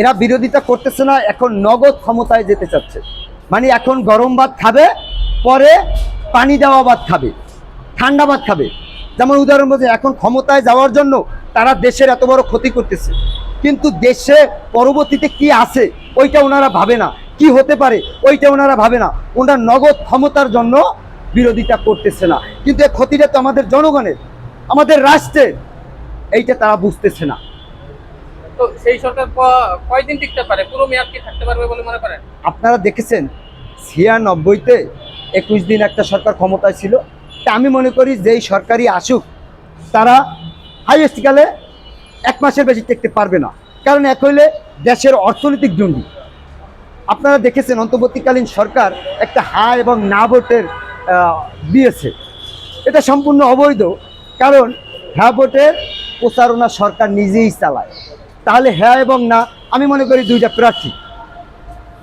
এরা বিরোধিতা করতেছে না, এখন নগদ ক্ষমতায় যেতে চাচ্ছে। মানে এখন গরম ভাত খাবে, পরে পানি দেওয়া ভাত খাবে, ঠান্ডা ভাত খাবে। যেমন উদাহরণ বলছে, এখন ক্ষমতায় যাওয়ার জন্য তারা দেশের এত বড় ক্ষতি করতেছে। কিন্তু দেশে পরবর্তীতে কি আছে, ওইটা ওনারা ভাবে না। কি হতে পারে, ওইটা ওনারা ভাবে না। ওনারা নগদ ক্ষমতার জন্য বিরোধিতা করতেছে না। কিন্তু এই ক্ষতিটা তো আমাদের জনগণের, আমাদের রাষ্ট্রের। এইটা তারা বুঝতেছে না। তো সেই সরকার কয়দিন টিকতে পারে? পুরো মেয়াদ কি থাকতে পারবে বলে মনে করেন? আপনারা দেখেছেন, ছিয়ানব্বইতে একুশ দিন একটা সরকার ক্ষমতায় ছিল। তা আমি মনে করি যেই সরকারি আসুক, তারা হাইয়েস্ট গেলে এক মাসের বেশি টেকতে পারবে না। কারণ এক হইলে দেশের অর্থনৈতিক জন্ডি আপনারা দেখেছেন, অন্তর্বর্তীকালীন সরকার একটা হা এবং না ভোটের দিয়েছে। এটা সম্পূর্ণ অবৈধ। কারণ হ্যাঁ ভোটের প্রচারণা সরকার নিজেই চালায়। তাহলে হ্যাঁ এবং না, আমি মনে করি দুইটা প্রার্থী।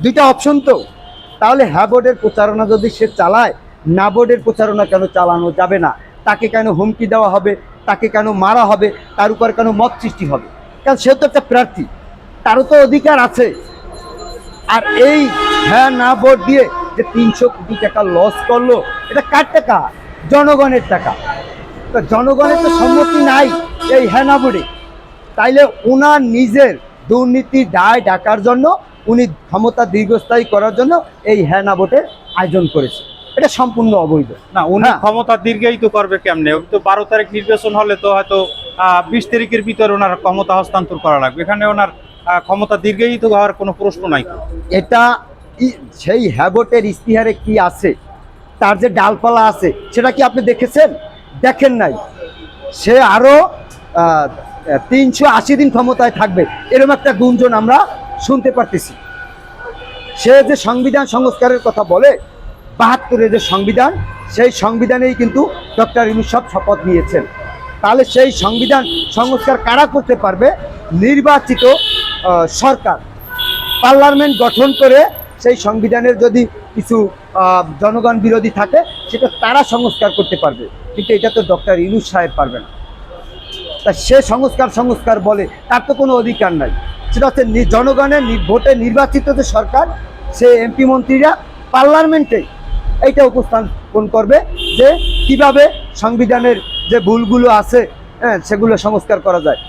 দুইটা অপশন তো। তাহলে হ্যাঁ বোর্ডের প্রচারণা যদি সে চালায়, না বোর্ডের প্রচারণা কেন চালানো যাবে না? তাকে কেন হুমকি দেওয়া হবে? তাকে কেন মারা হবে? তার উপর কেন মত সৃষ্টি হবে? কারণ সে তো একটা প্রার্থী। তারও তো অধিকার আছে। আর এই হ্যাঁ না ভোট দিয়ে যে তিনশো কোটি টাকা লস করল, এটা কার টাকা? জনগণের টাকা। তো জনগণের তো সম্মতি নাই এই হ্যাঁ না ভোটে তাইলে ওনার নিজের দুর্নীতি দায় ডাকার জন্য উনি ক্ষমতা দীর্ঘস্থায়ী করার জন্য এই হ্যাঁ না ভোটের আয়োজন করেছে। এটা সম্পূর্ণ অবৈধ। না উনি হ্যাঁ। ক্ষমতা দীর্ঘায়িত করবে কেমনে? ওই তো বারো তারিখ নির্বাচন হলে তো হয়তো বিশ তারিখের ভিতরে ওনার ক্ষমতা হস্তান্তর করা লাগবে। এখানে ওনার ক্ষমতা দীর্ঘায়িত হওয়ার কোনো প্রশ্ন নাই। এটা সেই হ্যাবোটের ইস্তিহারে কি আছে? তার যে ডালপালা আছে সেটা কি আপনি দেখেছেন? দেখেন নাই। সে আরও তিনশো আশি দিন ক্ষমতায় থাকবে এরকম একটা গুঞ্জন আমরা শুনতে পারতেছি। সে যে সংবিধান সংস্কারের কথা বলে, বাহাত্তরের যে সংবিধান, সেই সংবিধানেই কিন্তু ডক্টর ইনু সব শপথ নিয়েছেন। তাহলে সেই সংবিধান সংস্কার কারা করতে পারবে? নির্বাচিত সরকার। পার্লামেন্ট গঠন করে সেই সংবিধানের যদি কিছু জনগণ বিরোধী থাকে, সেটা তারা সংস্কার করতে পারবে। কিন্তু এটা তো ডক্টর ইনুস সাহেব পারবে না। তা সে সংস্কার সংস্কার বলে, তার তো কোনো অধিকার নাই। সেটা হচ্ছে জনগণের ভোটে নির্বাচিত যে সরকার, সে এমপি মন্ত্রীরা পার্লামেন্টে এইটা উপস্থাপন করবে যে কীভাবে সংবিধানের যে ভুলগুলো আছে হ্যাঁ সেগুলো সংস্কার করা যায়।